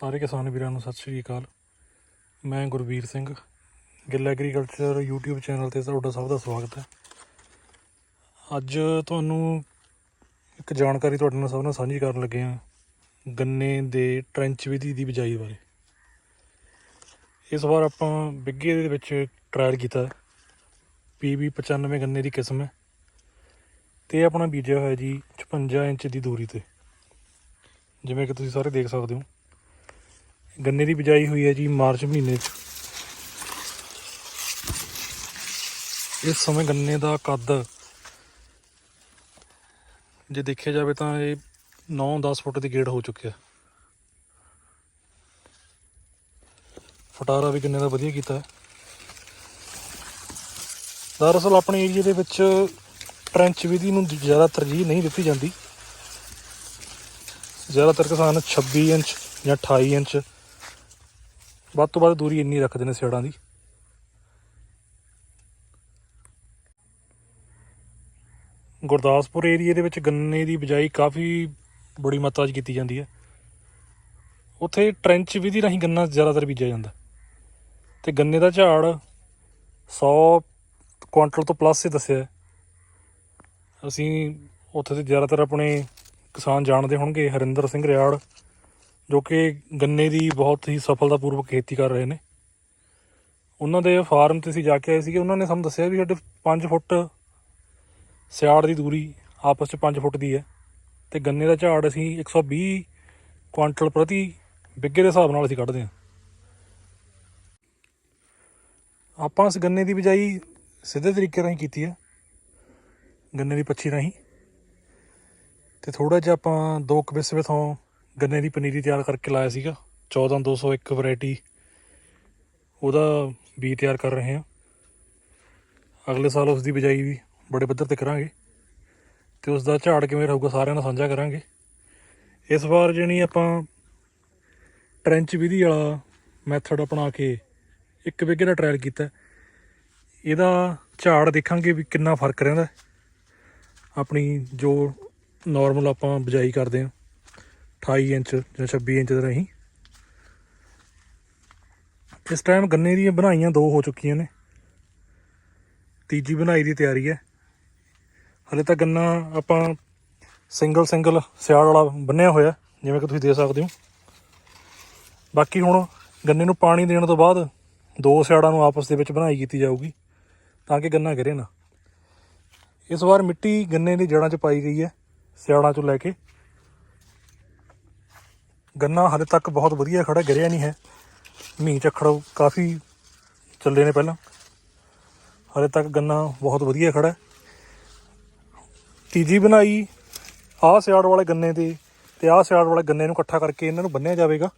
ਸਾਰੇ ਕਿਸਾਨ ਵੀਰਾਂ ਨੂੰ ਸਤਿ ਸ਼੍ਰੀ ਅਕਾਲ। ਮੈਂ Gurveer Singh, Gill agriculture YouTube channel ਤੇ ਤੁਹਾਡਾ ਸਭ ਦਾ ਸਵਾਗਤ ਹੈ। ਅੱਜ ਤੁਹਾਨੂੰ ਇੱਕ ਜਾਣਕਾਰੀ ਤੁਹਾਡੇ ਨਾਲ ਸਭ ਨਾਲ ਸਾਂਝੀ ਕਰਨ ਲੱਗੇ ਹਾਂ, ਗੰਨੇ ਦੇ ਟ੍ਰੈਂਚ ਵਿਧੀ ਦੀ ਬਿਜਾਈ ਬਾਰੇ। ਇਸ ਵਾਰ ਆਪਾਂ ਬਿੱਗੇ ਦੇ ਵਿੱਚ ਟਰਾਇਲ ਕੀਤਾ PB 95 ਗੰਨੇ ਦੀ ਕਿਸਮ ਹੈ। ਤੇ ਆਪਣਾ ਬੀਜਿਆ ਹੋਇਆ ਜੀ 56 ਇੰਚ ਦੀ ਦੂਰੀ ਤੇ। ਜਿਵੇਂ ਕਿ ਤੁਸੀਂ ਸਾਰੇ ਦੇਖ ਸਕਦੇ ਹੋ ਗੰਨੇ ਦੀ ਬਿਜਾਈ ਹੋਈ ਹੈ ਜੀ ਮਾਰਚ ਮਹੀਨੇ 'ਚ। ਇਸ ਸਮੇਂ ਗੰਨੇ ਦਾ ਕੱਦ ਜੇ ਦੇਖਿਆ ਜਾਵੇ ਤਾਂ ਇਹ 9-10 ਫੁੱਟ ਦੀ ਗੇੜ ਹੋ ਚੁੱਕਿਆ। ਫਟਾਰਾ ਵੀ ਗੰਨੇ ਦਾ ਵਧੀਆ ਕੀਤਾ ਦਰਅਸਲ ਆਪਣੇ ਏਰੀਆ ਦੇ ਵਿੱਚ ਟ੍ਰੈਂਚ ਵਿਧੀ ਨੂੰ ਜ਼ਿਆਦਾ ਤਰਜੀਹ ਨਹੀਂ ਦਿੱਤੀ ਜਾਂਦੀ। ਜ਼ਿਆਦਾਤਰ ਕਿਸਾਨ 26 ਇੰਚ ਜਾਂ 28 ਇੰਚ ਵੱਧ ਤੋਂ ਵੱਧ ਦੂਰੀ ਇੰਨੀ ਰੱਖਦੇ ਨੇ ਸਿਆੜਾਂ ਦੀ। ਗੁਰਦਾਸਪੁਰ ਏਰੀਏ ਦੇ ਵਿੱਚ ਗੰਨੇ ਦੀ ਬਿਜਾਈ ਕਾਫੀ ਬੜੀ ਮਾਤਰਾ 'ਚ ਕੀਤੀ ਜਾਂਦੀ ਹੈ। ਉੱਥੇ ਟ੍ਰੈਂਚ ਵਿਧੀ ਰਾਹੀਂ ਗੰਨਾ ਜ਼ਿਆਦਾਤਰ ਬੀਜਿਆ ਜਾਂਦਾ। ਤੇ ਗੰਨੇ ਦਾ ਝਾੜ 100 ਕੁਇੰਟਲ ਤੋਂ ਪਲੱਸ ਹੀ ਦੱਸਿਆ ਅਸੀਂ ਉੱਥੇ ਦੇ ਜ਼ਿਆਦਾਤਰ ਆਪਣੇ ਕਿਸਾਨ ਜਾਣਦੇ ਹੋਣਗੇ, ਹਰਿੰਦਰ ਸਿੰਘ ਰਿਆੜ ਜੋ ਕਿ ਗੰਨੇ ਦੀ ਬਹੁਤ ਹੀ ਸਫਲਤਾਪੂਰਵਕ ਖੇਤੀ ਕਰ ਰਹੇ ਨੇ। ਉਹਨਾਂ ਦੇ ਫਾਰਮ ਤੇ ਅਸੀਂ ਜਾ ਕੇ ਆਏ ਸੀਗੇ। ਉਹਨਾਂ ਨੇ ਸਾਨੂੰ ਦੱਸਿਆ ਵੀ ਸਾਡੇ 5 ਫੁੱਟ ਸਿਆੜ ਦੀ ਦੂਰੀ ਆਪਸ ਚ 5 ਫੁੱਟ ਦੀ ਹੈ ਤੇ ਗੰਨੇ ਦਾ ਝਾੜ ਅਸੀਂ 120 ਕੁਇੰਟਲ ਪ੍ਰਤੀ ਬਿੱਗੇ ਦੇ ਹਿਸਾਬ ਨਾਲ ਅਸੀਂ ਕੱਢਦੇ ਹਾਂ। ਆਪਾਂ ਇਸ ਗੰਨੇ ਦੀ ਬਿਜਾਈ ਸਿੱਧੇ ਤਰੀਕੇ ਰਾਹੀਂ ਕੀਤੀ ਹੈ। ਗੰਨੇ ਦੀ ਪੱਛੀ ਰਾਹੀਂ। ਤੇ ਥੋੜਾ ਜਿਹਾ ਆਪਾਂ ਦੋ ਕਬਿਸਵੇ ਬਿਸਵੇ ਤੋਂ ਗੰਨੇ ਦੀ ਪਨੀਰੀ ਤਿਆਰ ਕਰਕੇ ਲਾਇਆ ਸੀਗਾ। 14201 ਵੈਰਾਈਟੀ ਉਹਦਾ ਬੀ ਤਿਆਰ ਕਰ ਰਹੇ ਹਾਂ। ਅਗਲੇ ਸਾਲ ਉਸ ਦੀ ਬਿਜਾਈ ਵੀ ਬੜੇ ਪੱਧਰ ਤੇ ਕਰਾਂਗੇ ਤੇ ਉਸ ਦਾ ਝਾੜ ਕਿਵੇਂ ਰਹੂਗਾ ਸਾਰਿਆਂ ਨਾਲ ਸਾਂਝਾ ਕਰਾਂਗੇ। ਇਸ ਵਾਰ ਜਣੀ ਆਪਾਂ ਟ੍ਰੈਂਚ ਵਿਧੀ ਵਾਲਾ ਮੈਥਡ ਅਪਣਾ ਕੇ ਇੱਕ ਵਿਗੇ ਦਾ ਟ੍ਰਾਇਲ ਕੀਤਾ। ਇਹਦਾ ਝਾੜ ਦੇਖਾਂਗੇ ਵੀ ਕਿੰਨਾ ਫ਼ਰਕ ਰਹਿੰਦਾ। ਆਪਣੀ ਜੋ ਨਾਰਮਲ ਆਪਾਂ ਬਿਜਾਈ ਕਰਦੇ ਹਾਂ। 28 ਇੰਚ ਜਾਂ 26 ਇੰਚ ਦੇ ਰਾਹੀਂ। ਇਸ ਟਾਈਮ ਗੰਨੇ ਦੀਆਂ ਬਣਾਈਆਂ ਦੋ ਹੋ ਚੁੱਕੀਆਂ ਨੇ। ਤੀਜੀ ਬਣਾਈ ਦੀ ਤਿਆਰੀ ਹੈ। ਹਲੇ ਤਾਂ ਗੰਨਾ ਆਪਾਂ ਸਿੰਗਲ ਸਿੰਗਲ ਸਿਆੜ ਵਾਲਾ ਬੰਨਿਆ ਹੋਇਆ, ਜਿਵੇਂ ਕਿ ਤੁਸੀਂ ਦੇ ਸਕਦੇ ਹੋ। ਬਾਕੀ ਹੁਣ ਗੰਨੇ ਨੂੰ ਪਾਣੀ ਦੇਣ ਤੋਂ ਬਾਅਦ ਦੋ ਸਿਆੜਾਂ ਨੂੰ ਆਪਸ ਦੇ ਵਿੱਚ ਬਣਾਈ ਕੀਤੀ ਜਾਊਗੀ, ਤਾਂ ਕਿ ਗੰਨਾ ਗਿਰੇ ਨਾ। ਇਸ ਵਾਰ ਮਿੱਟੀ ਗੰਨੇ ਦੀ ਜੜ੍ਹਾਂ 'ਚ ਪਾਈ ਗਈ ਹੈ ਸਿਆੜਾਂ 'ਚੋਂ ਲੈ ਕੇ। ਗੰਨਾ ਹਾਲੇ ਤੱਕ ਬਹੁਤ ਵਧੀਆ ਖੜਾ, ਗਿਰਿਆ ਨਹੀਂ ਹੈ। ਮੀਂਹ ਝੱਖੜ ਕਾਫੀ ਚੱਲੇ ਨੇ ਪਹਿਲਾਂ। ਹਾਲੇ ਤੱਕ ਗੰਨਾ ਬਹੁਤ ਵਧੀਆ ਖੜਾ। ਤੀਜੀ ਬਣਾਈ ਆਹ ਸਿਆੜ ਵਾਲੇ ਗੰਨੇ ਤੇ ਤੇ ਆਹ ਸਿਆੜ ਵਾਲੇ ਗੰਨੇ ਨੂੰ ਇਕੱਠਾ ਕਰਕੇ ਇਹਨਾਂ ਨੂੰ ਬੰਨਿਆ ਜਾਵੇਗਾ।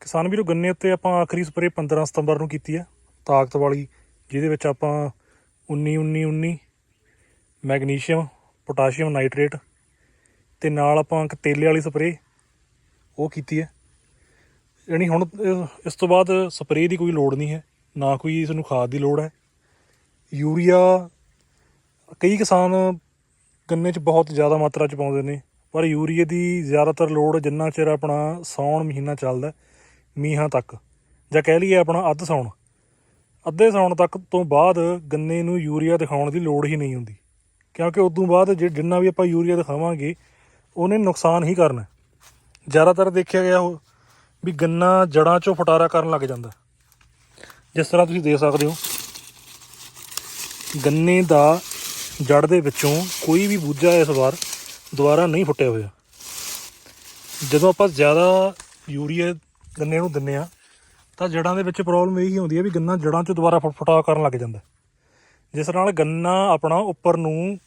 ਕਿਸਾਨ ਵੀਰੋ, ਗੰਨੇ ਉੱਤੇ ਆਪਾਂ ਆਖਰੀ ਸਪਰੇ 15 ਸਤੰਬਰ ਨੂੰ ਕੀਤੀ ਹੈ। ਤਾਕਤ ਵਾਲੀ, ਜਿਹਦੇ ਵਿੱਚ ਆਪਾਂ 19 19 19 ਮੈਗਨੀਸ਼ੀਅਮ, ਪੋਟਾਸ਼ੀਅਮ ਨਾਈਟ੍ਰੇਟ ਤੇ ਨਾਲ ਆਪਾਂ ਇੱਕ ਤੇਲੇ ਵਾਲੀ ਸਪਰੇ ਉਹ ਕੀਤੀ ਹੈ। ਯਾਨੀ ਹੁਣ ਇਹ- ਇਸ ਤੋਂ ਬਾਅਦ ਸਪਰੇ ਦੀ ਕੋਈ ਲੋੜ ਨਹੀਂ ਹੈ, ਨਾ ਕੋਈ ਇਸ ਨੂੰ ਖਾਦ ਦੀ ਲੋੜ ਹੈ। ਯੂਰੀਆ ਕਈ ਕਿਸਾਨ ਗੰਨੇ 'ਚ ਬਹੁਤ ਜ਼ਿਆਦਾ ਮਾਤਰਾ 'ਚ ਪਾਉਂਦੇ ਨੇ, ਪਰ ਯੂਰੀਏ ਦੀ ਜ਼ਿਆਦਾਤਰ ਲੋੜ ਜਿੰਨਾ ਚਿਰ ਆਪਣਾ ਸਾਉਣ ਮਹੀਨਾ ਚੱਲਦਾ ਮੀਹਾਂ ਤੱਕ। ਜਾਂ ਕਹਿ ਲਈਏ ਆਪਣਾ ਅੱਧ ਸਾਉਣ। ਅੱਧੇ ਸਾਉਣ ਤੱਕ ਤੋਂ ਬਾਅਦ ਗੰਨੇ ਨੂੰ ਯੂਰੀਆ ਦਿਖਾਉਣ ਦੀ ਲੋੜ ਹੀ ਨਹੀਂ ਹੁੰਦੀ। ਕਿਉਂਕਿ ਉਦੋਂ ਬਾਅਦ ਜੇ, ਜਿੰਨਾ ਵੀ ਆਪਾਂ ਯੂਰੀਆ ਦਿਖਾਵਾਂਗੇ ਉਹਨੇ ਨੁਕਸਾਨ ਹੀ ਕਰਨਾ ਜ਼ਿਆਦਾਤਰ ਦੇਖਿਆ ਗਿਆ ਉਹ ਵੀ ਗੰਨਾ ਜੜਾਂ 'ਚੋਂ ਫਟਾਰਾ ਕਰਨ ਲੱਗ ਜਾਂਦਾ। ਜਿਸ ਤਰ੍ਹਾਂ ਤੁਸੀਂ ਦੇਖ ਸਕਦੇ ਹੋ, ਗੰਨੇ ਦਾ ਜੜ ਦੇ ਵਿੱਚੋਂ ਕੋਈ ਵੀ ਬੂਝਾ ਇਸ ਵਾਰ ਦੁਬਾਰਾ ਨਹੀਂ ਫੁੱਟਿਆ ਹੋਇਆ। ਜਦੋਂ ਆਪਾਂ ਜ਼ਿਆਦਾ ਯੂਰੀਆ ਗੰਨੇ ਨੂੰ ਦਿੰਨੇ ਆ, ਤਾਂ ਜੜਾਂ ਦੇ ਵਿੱਚ ਪ੍ਰੋਬਲਮ ਇਹੀ ਹੁੰਦੀ ਹੈ ਵੀ ਗੰਨਾ ਜੜਾਂ 'ਚੋਂ ਦੁਬਾਰਾ ਫੁ- ਫੁਟਾਅ ਕਰਨ ਲੱਗ ਜਾਂਦਾ। ਜਿਸ ਨਾਲ ਗੰਨਾ ਆਪਣਾ ਉੱਪਰ ਨੂੰ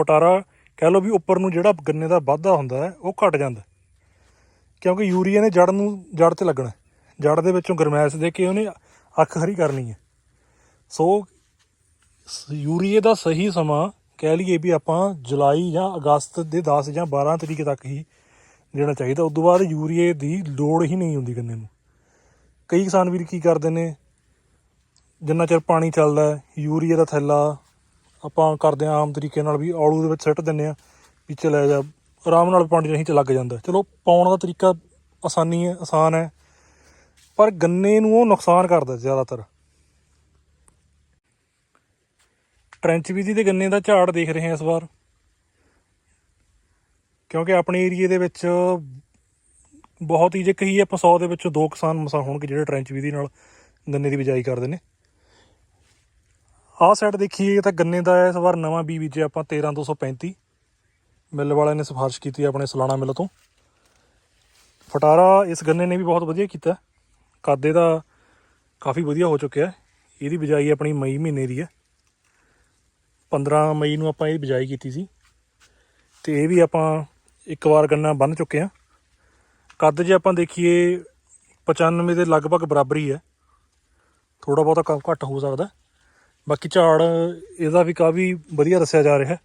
ਫਟਾਰਾ ਕਹਿ ਲਓ ਵੀ ਉੱਪਰ ਨੂੰ ਜਿਹੜਾ ਗੰਨੇ ਦਾ ਵਾਧਾ ਹੁੰਦਾ ਹੈ, ਉਹ ਘਟ ਜਾਂਦਾ ਕਿਉਂਕਿ ਯੂਰੀਆ ਨੇ ਜੜ ਨੂੰ ਜੜ ਤੇ ਲੱਗਣਾ ਜੜ ਦੇ ਵਿੱਚੋਂ ਗਰਮੈਸ਼ ਦੇ ਕੇ ਉਹਨੇ ਅੱਖ ਹਰੀ ਕਰਨੀ ਹੈ। ਸੋ ਯੂਰੀਏ ਦਾ ਸਹੀ ਸਮਾਂ ਕਹਿ ਲਈਏ ਵੀ ਆਪਾਂ ਜੁਲਾਈ ਜਾਂ ਅਗਸਤ ਦੇ 10 ਜਾਂ 12 ਤਰੀਕ ਤੱਕ ਹੀ ਦੇਣਾ ਚਾਹੀਦਾ। ਉਸ ਤੋਂ ਬਾਅਦ ਯੂਰੀਏ ਦੀ ਲੋੜ ਹੀ ਨਹੀਂ ਹੁੰਦੀ ਗੰਨੇ ਨੂੰ। ਕਈ ਕਿਸਾਨ ਵੀਰ ਕੀ ਕਰਦੇ ਨੇ? ਜਿੰਨਾ ਚਿਰ ਪਾਣੀ ਚੱਲਦਾ ਯੂਰੀਏ ਦਾ ਥੈਲਾ ਆਪਾਂ ਕਰਦੇ ਹਾਂ ਆਮ ਤਰੀਕੇ ਨਾਲ ਵੀ ਆਲੂ ਦੇ ਵਿੱਚ ਸਿੱਟ ਦਿੰਨੇ ਆ ਵੀ ਚਲਿਆ ਜਾ, ਆਰਾਮ ਨਾਲ ਪਾਣੀ ਨਹੀਂ ਚ ਲੱਗ ਜਾਂਦਾ। ਚਲੋ, ਪਾਉਣ ਦਾ ਤਰੀਕਾ ਆਸਾਨੀ ਹੈ, ਆਸਾਨ ਹੈ, ਪਰ ਗੰਨੇ ਨੂੰ ਉਹ ਨੁਕਸਾਨ ਕਰਦਾ ਜ਼ਿਆਦਾਤਰ। ਟ੍ਰੈਂਚ ਵਿਧੀ ਦੇ ਗੰਨੇ ਦਾ ਝਾੜ ਦੇਖ ਰਹੇ ਹਾਂ ਇਸ ਵਾਰ। ਕਿਉਂਕਿ ਆਪਣੇ ਏਰੀਏ ਦੇ ਵਿੱਚ ਬਹੁਤ ਹੀ, ਜੇ ਕਹੀਏ ਆਪਾਂ 100 ਦੇ ਵਿੱਚੋਂ ਦੋ ਕਿਸਾਨ ਮਸਾ ਹੋਣਗੇ ਜਿਹੜੇ ਟ੍ਰੈਂਚ ਵਿਧੀ ਨਾਲ ਗੰਨੇ ਦੀ ਬਿਜਾਈ ਕਰਦੇ ਨੇ। ਆਹ ਸਾਈਡ ਦੇਖੀਏ ਤਾਂ ਗੰਨੇ ਦਾ ਇਸ ਵਾਰ ਨਵਾਂ ਬੀ ਬੀਜਿਆ ਆਪਾਂ 13235 ਮਿੱਲ ਵਾਲਿਆਂ ਨੇ ਸਿਫਾਰਿਸ਼ ਕੀਤੀ ਆਪਣੇ ਸਲਾਣਾ ਮਿੱਲ ਤੋਂ। ਫਟਾਰਾ ਇਸ ਗੰਨੇ ਨੇ ਵੀ ਬਹੁਤ ਵਧੀਆ ਕੀਤਾ। ਕਾਦੇ ਦਾ ਕਾਫੀ ਵਧੀਆ ਹੋ ਚੁੱਕਿਆ ਇਹਦੀ ਬਿਜਾਈ ਆਪਣੀ ਮਈ ਮਹੀਨੇ ਦੀ ਹੈ। 15 ਮਈ ਨੂੰ ਆਪਾਂ ਇਹ ਬਿਜਾਈ ਕੀਤੀ ਸੀ। ਤੇ ਇਹ ਵੀ ਆਪਾਂ ਇੱਕ ਵਾਰ ਗੰਨਾ ਬੰਨ ਚੁੱਕੇ ਆ ਕੱਦ ਜੇ ਆਪਾਂ ਦੇਖੀਏ 95 ਦੇ ਲਗਭਗ ਬਰਾਬਰ ਹੀ ਹੈ। ਥੋੜਾ ਬਹੁਤਾ ਕ- ਘੱਟ ਹੋ ਸਕਦਾ ਬਾਕੀ ਝਾੜ ਇਹਦਾ ਵੀ ਕਾਫੀ ਵਧੀਆ ਦੱਸਿਆ ਜਾ ਰਿਹਾ।